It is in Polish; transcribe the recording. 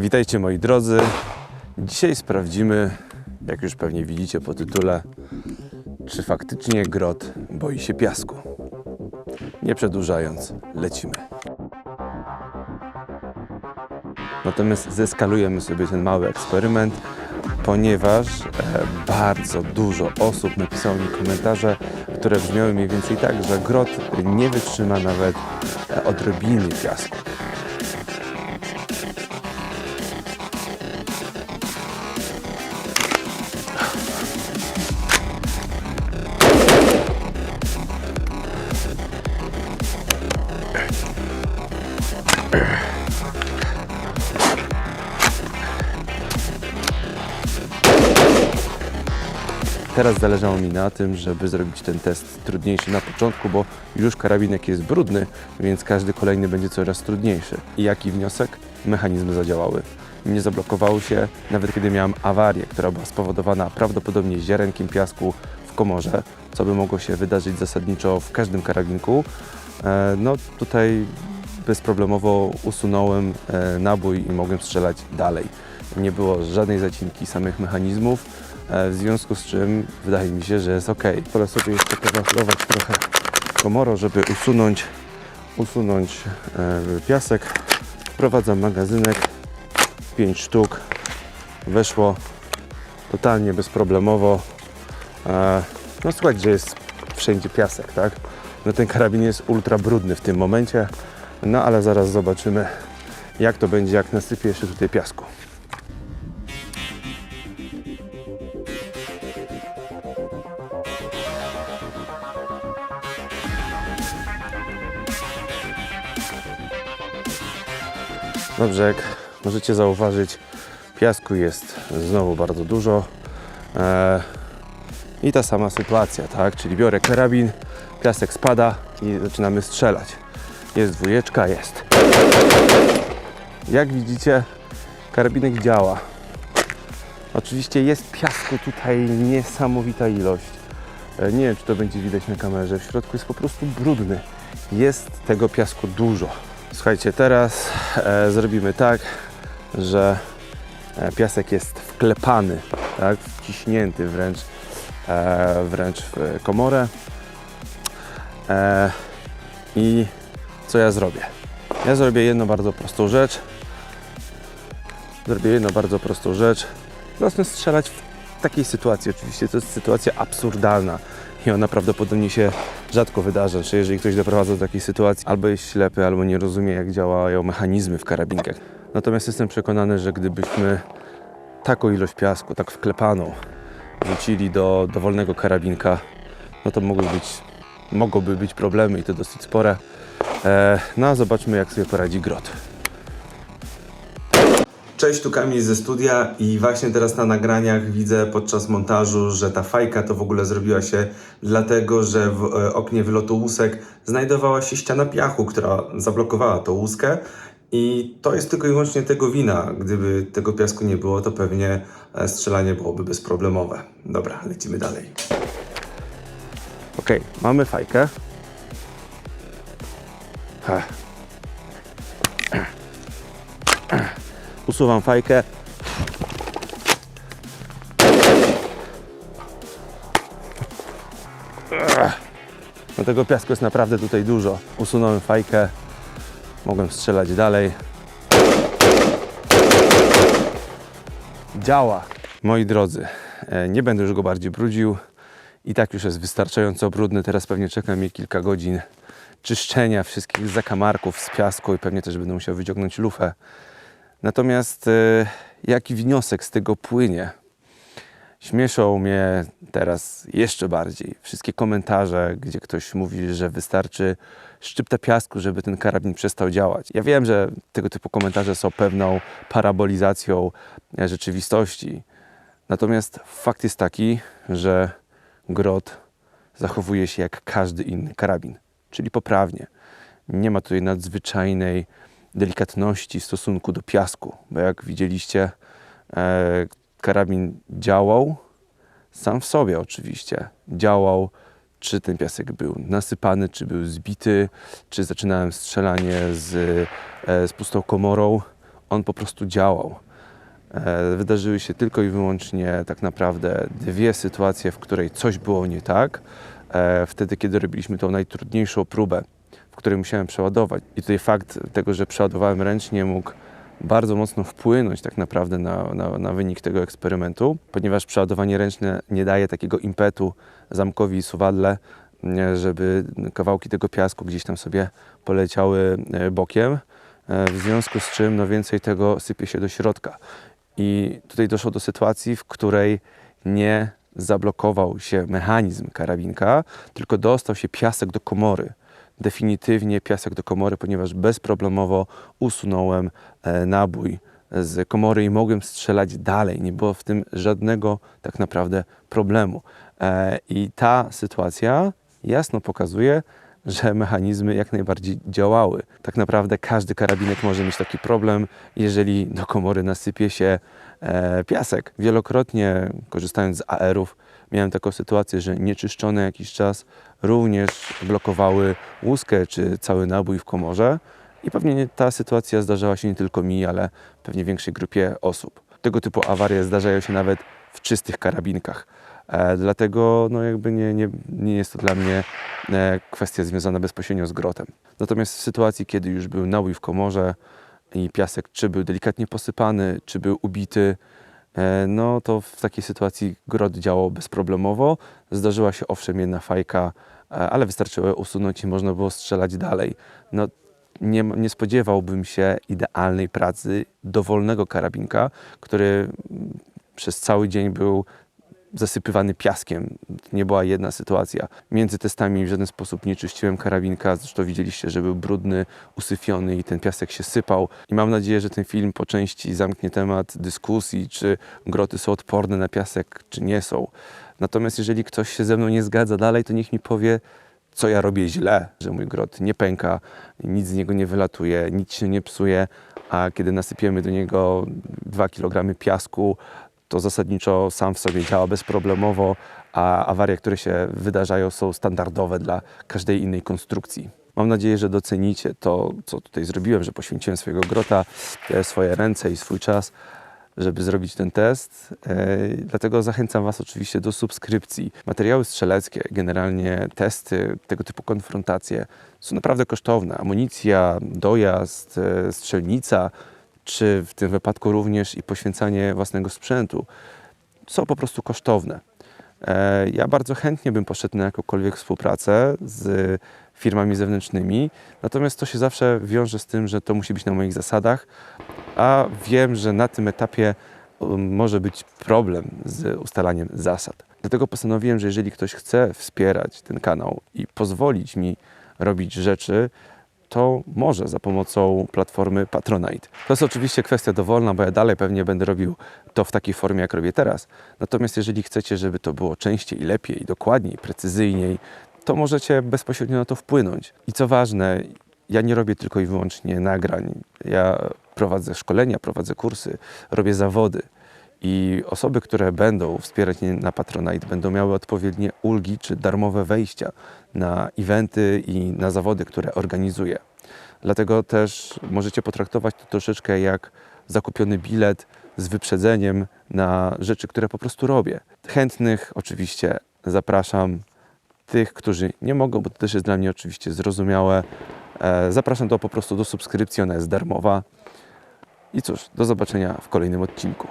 Witajcie moi drodzy. Dzisiaj sprawdzimy, jak już pewnie widzicie po tytule, czy faktycznie grot boi się piasku. Nie przedłużając, lecimy. Natomiast zeskalujemy sobie ten mały eksperyment, ponieważ e, bardzo dużo osób napisało mi komentarze, które brzmiały mniej więcej tak, że grot nie wytrzyma nawet e, odrobiny piasku. Teraz zależało mi na tym, żeby zrobić ten test trudniejszy na początku, bo już karabinek jest brudny, więc każdy kolejny będzie coraz trudniejszy. I jaki wniosek? Mechanizmy zadziałały. Nie zablokowały się, nawet kiedy miałem awarię, która była spowodowana prawdopodobnie ziarenkiem piasku w komorze, co by mogło się wydarzyć zasadniczo w każdym karabinku. E, No tutaj bezproblemowo usunąłem e, nabój i mogłem strzelać dalej. Nie było żadnej zacinki samych mechanizmów, w związku z czym wydaje mi się, że jest ok. Wolę sobie jeszcze powaflować trochę komoro, żeby usunąć, usunąć e, piasek. Wprowadzam magazynek, 5 sztuk, weszło totalnie bezproblemowo. E, No słuchaj, że jest wszędzie piasek, tak? No ten karabin jest ultra brudny w tym momencie, no ale zaraz zobaczymy jak to będzie, jak nasypię jeszcze tutaj piasku. Dobrze, jak możecie zauważyć, piasku jest znowu bardzo dużo. E, I ta sama sytuacja, tak? Czyli biorę karabin, piasek spada i zaczynamy strzelać. Jest dwójeczka, jest. Jak widzicie, karabinek działa. Oczywiście jest piasku tutaj niesamowita ilość. E, Nie wiem, czy to będzie widać na kamerze. W środku jest po prostu brudny. Jest tego piasku dużo. Słuchajcie, teraz e, zrobimy tak, że e, piasek jest wklepany, tak, wciśnięty wręcz, e, wręcz w komorę. E, I co ja zrobię? Ja zrobię jedną bardzo prostą rzecz. Zrobię jedną bardzo prostą rzecz. Zacznę strzelać w takiej sytuacji. Oczywiście to jest sytuacja absurdalna i ona prawdopodobnie się rzadko wydarza. Czy jeżeli ktoś doprowadza do takiej sytuacji, albo jest ślepy, albo nie rozumie, jak działają mechanizmy w karabinkach. Natomiast jestem przekonany, że gdybyśmy taką ilość piasku, tak wklepaną, wrzucili do dowolnego karabinka, no to mogły być, mogłyby być problemy i to dosyć spore. E, no a zobaczmy, jak sobie poradzi grot. Cześć, tu Kamil ze studia i właśnie teraz na nagraniach widzę podczas montażu, że ta fajka to w ogóle zrobiła się dlatego, że w e, oknie wylotu łusek znajdowała się ściana piachu, która zablokowała tą łuskę i to jest tylko i wyłącznie tego wina. Gdyby tego piasku nie było, to pewnie e, strzelanie byłoby bezproblemowe. Dobra, lecimy dalej. Ok, mamy fajkę. Ech. Usuwam fajkę. No tego piasku jest naprawdę tutaj dużo. Usunąłem fajkę. Mogłem strzelać dalej. Działa. Moi drodzy, e, nie będę już go bardziej brudził. I tak już jest wystarczająco brudny. Teraz pewnie czeka mnie kilka godzin czyszczenia wszystkich zakamarków z piasku i pewnie też będę musiał wyciągnąć lufę. Natomiast e, jaki wniosek z tego płynie? Śmieszą mnie teraz jeszcze bardziej wszystkie komentarze, gdzie ktoś mówi, że wystarczy szczypta piasku, żeby ten karabin przestał działać. Ja wiem, że tego typu komentarze są pewną parabolizacją e, rzeczywistości. Natomiast fakt jest taki, że grot zachowuje się jak każdy inny karabin, czyli poprawnie. Nie ma tutaj nadzwyczajnej delikatności w stosunku do piasku, bo jak widzieliście, e, karabin działał sam w sobie oczywiście. Działał, czy ten piasek był nasypany, czy był zbity, czy zaczynałem strzelanie z, e, z pustą komorą. on po prostu działał. E, Wydarzyły się tylko i wyłącznie tak naprawdę dwie sytuacje, w której coś było nie tak. E, Wtedy, kiedy robiliśmy tą najtrudniejszą próbę, w której musiałem przeładować. I tutaj fakt tego, że przeładowałem ręcznie, mógł bardzo mocno wpłynąć tak naprawdę na, na, na wynik tego eksperymentu, ponieważ przeładowanie ręczne nie daje takiego impetu zamkowi i suwadle, żeby kawałki tego piasku gdzieś tam sobie poleciały e, bokiem, e, w związku z czym no więcej tego sypie się do środka. I tutaj doszło do sytuacji, w której nie zablokował się mechanizm karabinka, tylko dostał się piasek do komory. Definitywnie piasek do komory, ponieważ bezproblemowo usunąłem e, nabój z komory i mogłem strzelać dalej. Nie było w tym żadnego tak naprawdę problemu. E, I ta sytuacja jasno pokazuje, że mechanizmy jak najbardziej działały. Tak naprawdę każdy karabinek może mieć taki problem, jeżeli do komory nasypie się e, piasek. Wielokrotnie korzystając z AR-ów miałem taką sytuację, że nieczyszczone jakiś czas również blokowały łuskę czy cały nabój w komorze. I pewnie nie, ta sytuacja zdarzała się nie tylko mi, ale pewnie większej grupie osób. Tego typu awarie zdarzają się nawet w czystych karabinkach. E, dlatego no jakby nie, nie, nie jest to dla mnie e, kwestia związana bezpośrednio z grotem. Natomiast w sytuacji, kiedy już był nabój w komorze i piasek czy był delikatnie posypany, czy był ubity, no to w takiej sytuacji grot działał bezproblemowo. Zdarzyła się owszem jedna fajka, e, ale wystarczyło usunąć i można było strzelać dalej. No, nie, nie spodziewałbym się idealnej pracy dowolnego karabinka, który mm, przez cały dzień był zasypywany piaskiem. Nie była jedna sytuacja. Między testami w żaden sposób nie czyściłem karabinka, zresztą widzieliście, że był brudny, usyfiony i ten piasek się sypał. I mam nadzieję, że ten film po części zamknie temat dyskusji, czy groty są odporne na piasek, czy nie są. Natomiast jeżeli ktoś się ze mną nie zgadza dalej, to niech mi powie, co ja robię źle, że mój grot nie pęka, nic z niego nie wylatuje, nic się nie psuje, a kiedy nasypiemy do niego 2 kg piasku, to zasadniczo sam w sobie działa bezproblemowo, a awarie, które się wydarzają, są standardowe dla każdej innej konstrukcji. Mam nadzieję, że docenicie to, co tutaj zrobiłem, że poświęciłem swojego grota, e, swoje ręce i swój czas, żeby zrobić ten test. E, Dlatego zachęcam Was oczywiście do subskrypcji. Materiały strzeleckie, generalnie testy, tego typu konfrontacje są naprawdę kosztowne. Amunicja, dojazd, e, strzelnica, czy w tym wypadku również i poświęcanie własnego sprzętu są po prostu kosztowne. E, Ja bardzo chętnie bym poszedł na jakąkolwiek współpracę z firmami zewnętrznymi, natomiast to się zawsze wiąże z tym, że to musi być na moich zasadach, a wiem, że na tym etapie um, może być problem z ustalaniem zasad. Dlatego postanowiłem, że jeżeli ktoś chce wspierać ten kanał i pozwolić mi robić rzeczy, to może za pomocą platformy Patronite. To jest oczywiście kwestia dowolna, bo ja dalej pewnie będę robił to w takiej formie, jak robię teraz. Natomiast jeżeli chcecie, żeby to było częściej, lepiej, dokładniej, precyzyjniej, to możecie bezpośrednio na to wpłynąć. I co ważne, ja nie robię tylko i wyłącznie nagrań. Ja prowadzę szkolenia, prowadzę kursy, robię zawody. I osoby, które będą wspierać mnie na Patronite, będą miały odpowiednie ulgi czy darmowe wejścia na eventy i na zawody, które organizuję. Dlatego też możecie potraktować to troszeczkę jak zakupiony bilet z wyprzedzeniem na rzeczy, które po prostu robię. Chętnych oczywiście zapraszam. Tych, którzy nie mogą, bo to też jest dla mnie oczywiście zrozumiałe, e, zapraszam do po prostu do subskrypcji, ona jest darmowa. I cóż, do zobaczenia w kolejnym odcinku.